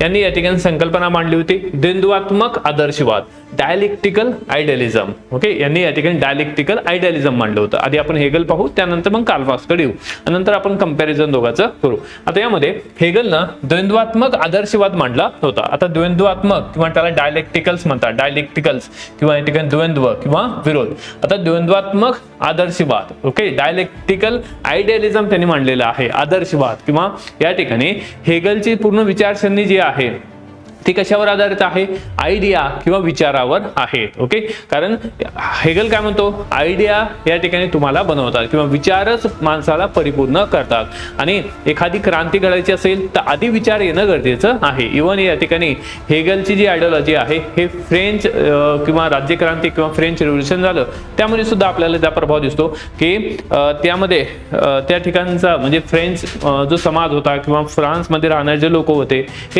यांनी या ठिकाणी संकल्पना मांडली होती द्वंद्वात्मक आदर्शवाद डायलेक्टिकल आयडियलिझम ओके यांनी या ठिकाणी डायलेक्टिकल आयडियलिझम मांडलं होतं. आधी आपण हेगल पाहू त्यानंतर मग कालवासकडे येऊ. नंतर आपण कंपॅरिझन दोघांचं करू. आता यामध्ये हेगलनं द्वंद्वात्मक आदर्शवाद मांडला होता. आता द्वंद्वात्मक किंवा त्याला डायलेक्टिकल्स म्हणतात डायलेक्टिकल्स किंवा या ठिकाणी द्वंद्व किंवा विरोध. आता द्वंद्वात्मक आदर्शवाद ओके डायलेक्टिकल आयडियलिझम त्यांनी मांडलेला आहे. आदर्शवाद किंवा या ठिकाणी हेगलची पूर्ण विचारसरणी जी आहे? ती कशावर आधारित आहे? आयडिया किंवा विचारावर आहे ओके कारण हेगल काय म्हणतो? आयडिया या ठिकाणी तुम्हाला बनवतात किंवा विचारच माणसाला परिपूर्ण करतात. आणि एखादी क्रांती घडायची असेल तर आधी विचार येणं गरजेचं आहे. इवन या ठिकाणी हेगलची जी आयडियोलॉजी आहे हे फ्रेंच किंवा राज्यक्रांती किंवा फ्रेंच रेव्होल्युशन झालं त्यामध्ये सुद्धा आपल्याला त्या प्रभाव दिसतो की त्यामध्ये त्या ठिकाणचा म्हणजे फ्रेंच जो समाज होता किंवा फ्रान्समध्ये राहणारे जे लोक होते हे